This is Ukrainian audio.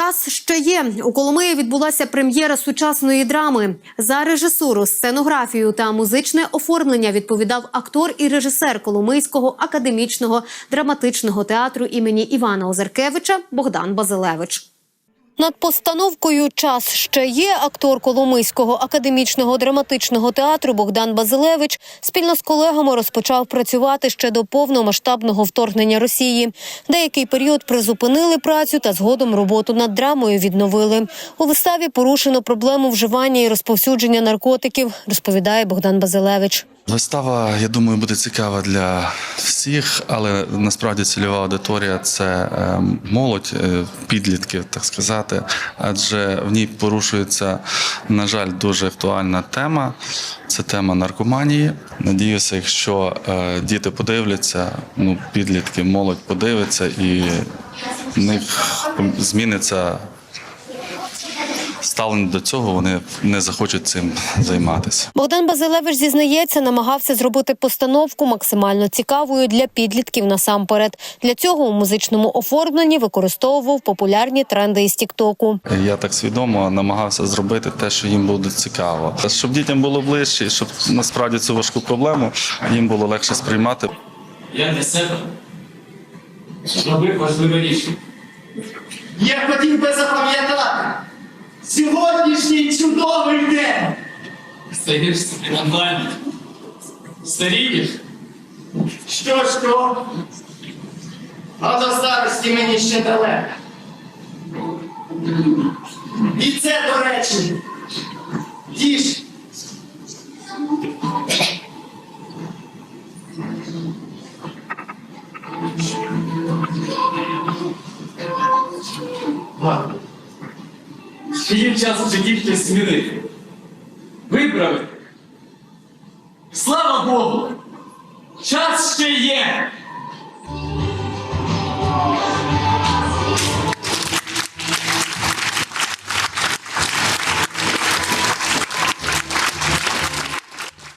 Час ще є. У Коломиї відбулася прем'єра сучасної драми. За режисуру, сценографію та музичне оформлення відповідав актор і режисер Коломийського академічного драматичного театру імені Івана Озеркевича Богдан Базилевич. Над постановкою Час ще є актор Коломийського академічного драматичного театру Богдан Базилевич спільно з колегами розпочав працювати ще до повномасштабного вторгнення Росії. Деякий період призупинили працю та згодом роботу над драмою відновили. У виставі порушено проблему вживання і розповсюдження наркотиків, розповідає Богдан Базилевич. Вистава, я думаю, буде цікава для всіх, але насправді цільова аудиторія це е, молодь, е, підлітків, так сказати. Адже в ній порушується, на жаль, дуже актуальна тема. Це тема наркоманії. Надіюся, якщо е, діти подивляться, ну підлітки, молодь подивиться, і в них зміниться ставлення до цього. Вони не захочуть цим займатися. Богдан Базилевич зізнається, намагався зробити постановку максимально цікавою для підлітків насамперед. Для цього у музичному оформленні використовував популярні тренди із Тіктоку. Я так свідомо намагався зробити те, що їм буде цікаво, щоб дітям було ближче, і щоб насправді цю важку проблему їм було легше сприймати. Я для себе зробив важливе рішення. Я хотів би запам'ятати сьогоднішній чудовий день. Стаєш собі онлайн. Старієш. Що що? А до старості мені ще далеко. І це, до речі, діж. Ладно. Є час в житті щось змінити. Виправити. Слава Богу!